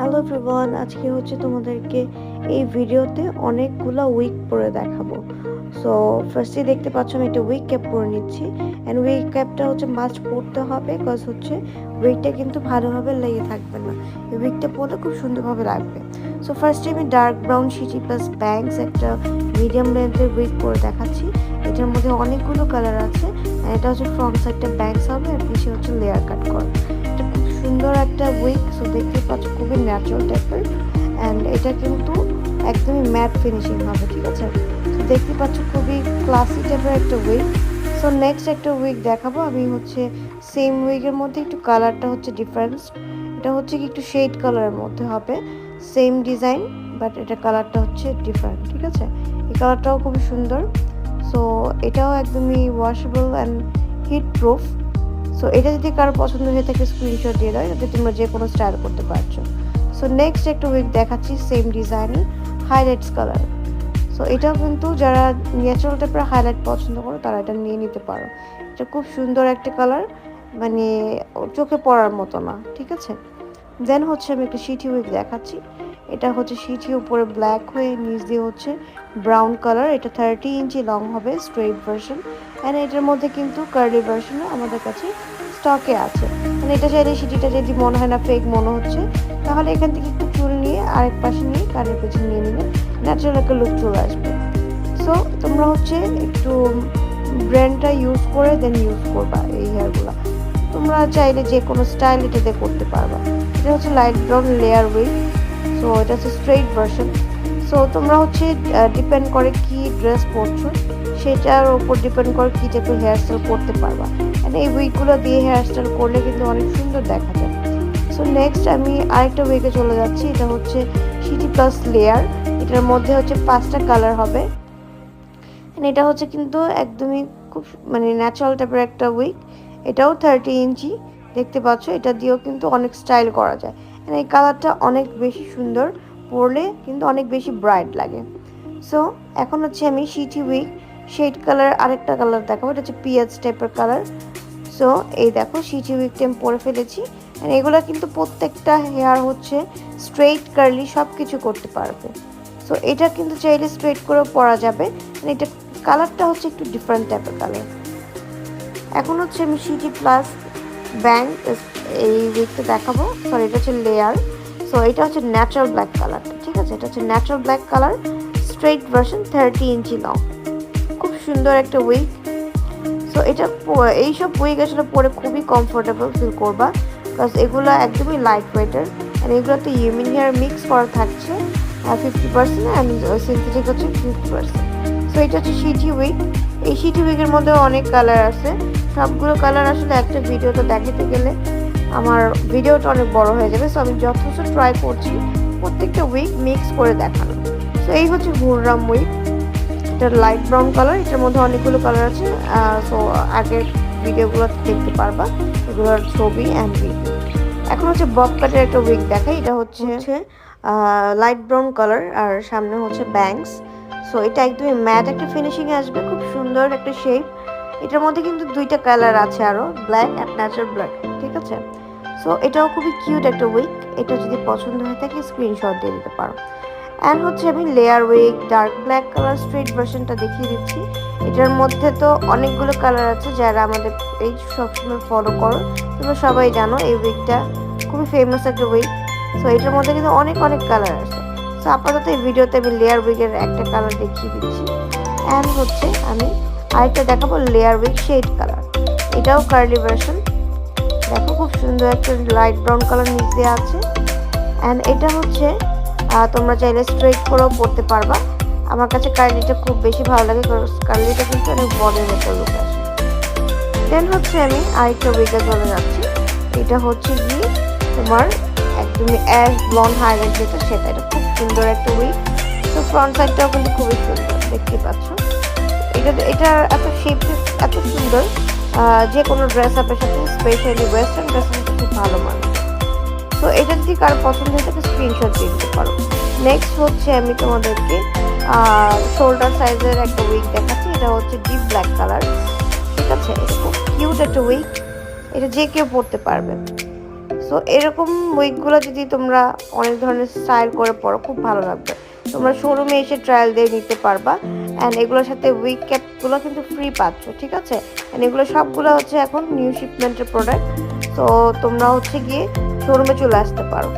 Hello everyone আজকে হচ্ছে তোমাদেরকে এই ভিডিওতে অনেকগুলো উইক পরে দেখাবো। সো ফার্স্টে দেখতে পাচ্ছ আমি একটা উইক ক্যাপ পরে নিচ্ছি। অ্যান্ড উইক ক্যাপটা হচ্ছে মাস্ট পরতে হবে বিকজ হচ্ছে উইকটা কিন্তু ভালোভাবে লেগে থাকবে না। এই উইকটা পরলে খুব সুন্দরভাবে লাগবে। সো ফার্স্টে আমি dark brown city plus bangs একটা মিডিয়াম লেন্থের উইক পরে দেখাচ্ছি। এটার মধ্যে অনেকগুলো কালার আছে। এটা হচ্ছে ফ্রন্ট সাইডটা ব্যাংকস হবে, আর পিছিয়ে হচ্ছে লেয়ার কাট করা। সুন্দর একটা উইক সো দেখতে পাচ্ছ খুবই ন্যাচারাল টাইপের অ্যান্ড এটা কিন্তু একদমই ম্যাট ফিনিশিং হবে, ঠিক আছে? দেখতে পাচ্ছ খুবই ক্লাসি টাইপের একটা উইক সো নেক্সট একটা উইক দেখাবো, আমি হচ্ছে সেম উইকের মধ্যে একটু কালারটা হচ্ছে ডিফারেন্স এটা হচ্ছে কি একটু শেড কালারের মধ্যে হবে সেম ডিজাইন বাট এটা কালারটা হচ্ছে ডিফারেন্ট ঠিক আছে? এই কালারটাও খুবই সুন্দর সো এটাও একদমই washable and heat proof so এটা যদি কারও পছন্দ হয়ে থাকে স্ক্রিনশট দিয়ে দাও যাতে তোমরা যে কোনো স্টাইল করতে পারছ। সো নেক্সট একটা উইক দেখাচ্ছি সেম ডিজাইনের হাইলাইটস কালার সো এটাও কিন্তু যারা ন্যাচারাল টাইপের হাইলাইট পছন্দ করো, তারা এটা নিয়ে নিতে পারো। এটা খুব সুন্দর একটা কালার মানে চোখে পড়ার মতো না, ঠিক আছে? দেন হচ্ছে আমি একটা সিটি উইক দেখাচ্ছি। এটা হচ্ছে সিটি উপরে ব্ল্যাক হয়ে নিচ দিয়ে হচ্ছে ব্রাউন কালার এটা থার্টি ইঞ্চি লং হবে স্ট্রেট ভার্সন অ্যান্ড এটার মধ্যে কিন্তু কার্লি ভার্সনও আমাদের কাছে স্টকে আছে। মানে এটা চাইলে সিটিটা যদি মনে হয় না ফেক মনে হচ্ছে, তাহলে এখান থেকে একটু চুল নিয়ে আরেক পাশে নিয়ে কানের পেছনে নিয়ে নিলে ন্যাচারাল একটা লুক চলে আসবে। সো তোমরা হচ্ছে একটু ব্র্যান্ডটা ইউজ করে দেন ইউজ করবা এই হেয়ারগুলো তোমরা চাইলে যে কোনো স্টাইল এটাতে করতে পারবা। এটা হচ্ছে light brown layer with so এটা হচ্ছে স্ট্রেট ভার্সন সো তোমরা হচ্ছে ডিপেন্ড করে কি ড্রেস পরছো, সেটার উপর ডিপেন্ড করে কী টাইপের হেয়ার স্টাইল করতে পারবা। মানে এই উইকগুলো দিয়ে হেয়ার স্টাইল করলে কিন্তু অনেক সুন্দর দেখা যায়। সো নেক্সট আমি আরেকটা উইকে চলে যাচ্ছি, এটা হচ্ছে সিটি প্লাস লেয়ার এটার মধ্যে হচ্ছে পাঁচটা কালার হবে। এটা হচ্ছে কিন্তু একদমই খুব মানে ন্যাচারাল টাইপের একটা উইক এটাও থার্টি ইঞ্চি, দেখতে পাচ্ছ? এটা দিয়েও কিন্তু অনেক স্টাইল করা যায়। এই কালারটা অনেক বেশি সুন্দর পরলে কিন্তু অনেক বেশি ব্রাইট লাগে। সো এখন হচ্ছে আমি সিটি উইক শেড কালার আরেকটা কালার দেখাবো, এটা হচ্ছে পিঁয়াজ টাইপের কালার সো এই দেখো সিটি উইকটা আমি পরে ফেলেছি। এগুলো কিন্তু প্রত্যেকটা হেয়ার হচ্ছে স্ট্রেইট কার্লি সব কিছু করতে পারবে। সো এটা কিন্তু চাইলে স্ট্রেট করেও পরা যাবে। এটা কালারটা হচ্ছে একটু ডিফারেন্ট টাইপের কালার এখন হচ্ছে আমি সিটি প্লাস ব্যাংক এই উইকটা দেখাবো। সরি এটা হচ্ছে লেয়ার সো এটা হচ্ছে ন্যাচারাল ব্ল্যাক কালার ঠিক আছে? এটা হচ্ছে natural black colour straight version thirty inch long খুব সুন্দর একটা উইক সো এটা এইসব উইক আসলে পরে খুবই কমফোর্টেবল ফিল করবা বিকজ এগুলো একদমই লাইট ওয়েটার অ্যান্ড এগুলোতে হিউম্যান হেয়ার মিক্স করা থাকছে ফিফটি পার্সেন্ট অ্যান্ড সিনথেটিক হচ্ছে ফিফটি পার্সেন্ট সো এটা হচ্ছে সিটি উইক এই সিটি উইকের মধ্যে অনেক কালার আছে। সবগুলো কালার আসলে একটা ভিডিওতে দেখাতে গেলে আমার ভিডিওটা অনেক বড় হয়ে যাবে সো আমি যথেষ্ট ট্রাই করছি প্রত্যেকটা উইক মিক্স করে দেখানো। সো এই হচ্ছে হুররাম উইক এটা লাইট ব্রাউন কালার এটার মধ্যে অনেকগুলো কালার আছে সো আগের ভিডিওগুলো দেখতে পারবা। এগুলোর ছবি অ্যান্ড ভিডিও এখন হচ্ছে বব কাটের একটা উইক দেখাই এটা হচ্ছে হচ্ছে লাইট ব্রাউন কালার আর সামনে হচ্ছে ব্যাংকস সো এটা একদমই ম্যাট একটা ফিনিশিংয়ে আসবে খুব সুন্দর একটা শেপ এটার মধ্যে কিন্তু দুইটা কালার আছে আরও ব্ল্যাক অ্যান্ড ন্যাচারাল ব্ল্যাক ঠিক আছে? সো এটাও খুবই কিউট একটা উইক এটা যদি পছন্দ হয়ে থাকে স্ক্রিনশট দিয়ে দিতে পারো। অ্যান্ড হচ্ছে আমি layer wig dark black colour straight ভার্সনটা দেখিয়ে দিচ্ছি। এটার মধ্যে তো অনেকগুলো কালার আছে যারা আমাদের পেজ সবসময় ফলো করো। তোমরা সবাই জানো এই উইকটা খুবই ফেমাস একটা উইক সো এটার মধ্যে কিন্তু অনেক অনেক কালার আছে। সো আপাতত এই ভিডিওতে আমি লেয়ার উইকের একটা কালার দেখিয়ে দিচ্ছি। অ্যান্ড হচ্ছে আমি আরেকটা দেখাবো লেয়ার উইক শেড কালার এটাও কার্লি ভার্সন দেখো, খুব সুন্দর একটা লাইট ব্রাউন কালার নিচ দিয়ে আছে। অ্যান্ড এটা হচ্ছে তোমরা চাইলে স্ট্রেট করেও পরতে পারবা। আমার কাছে কার্লিটা খুব বেশি ভালো লাগে কার্লিটা কিন্তু অনেক বড়ের একটা লুক আসে দেন হচ্ছে আমি আরেকটা উইকে চলে যাচ্ছি এটা হচ্ছে কি তোমার একদমই অ্যাশ ব্লন্ড হাইলাইট যেটা, সেটা। এটা খুব সুন্দর একটা উইক তো ফ্রন্ট সাইডটাও কিন্তু খুবই সুন্দর, দেখতে পাচ্ছ? এটা এটা এত শেপ এত সুন্দর। যে কোনো ড্রেস আপের সাথে স্পেশালি ওয়েস্টার্ন সাথে খুব ভালো মানে তো এটা যদি কারও পছন্দ হয়, তাকে স্ক্রিনশট দিয়ে দিতে পারো। নেক্সট হচ্ছে আমি তোমাদেরকে শোল্ডার সাইজের একটা উইক দেখাচ্ছি। এটা হচ্ছে ডিপ ব্ল্যাক কালার ঠিক আছে? খুব কিউট একটা উইক এটা যে কেউ পরতে পারবে। সো এরকম উইকগুলো যদি তোমরা অনেক ধরনের স্টাইল করে পরো, খুব ভালো লাগবে। তোমরা শোরুমে এসে ট্রায়াল দিয়ে নিতে পারবা। অ্যান্ড এগুলোর সাথে উইক ক্যাপগুলো কিন্তু ফ্রি পাচ্ছ, ঠিক আছে? অ্যান্ড এগুলো সবগুলো হচ্ছে এখন নিউ শিপমেন্টের প্রোডাক্ট তো তোমরা হচ্ছে গিয়ে শোরুমে চলে আসতে পারো।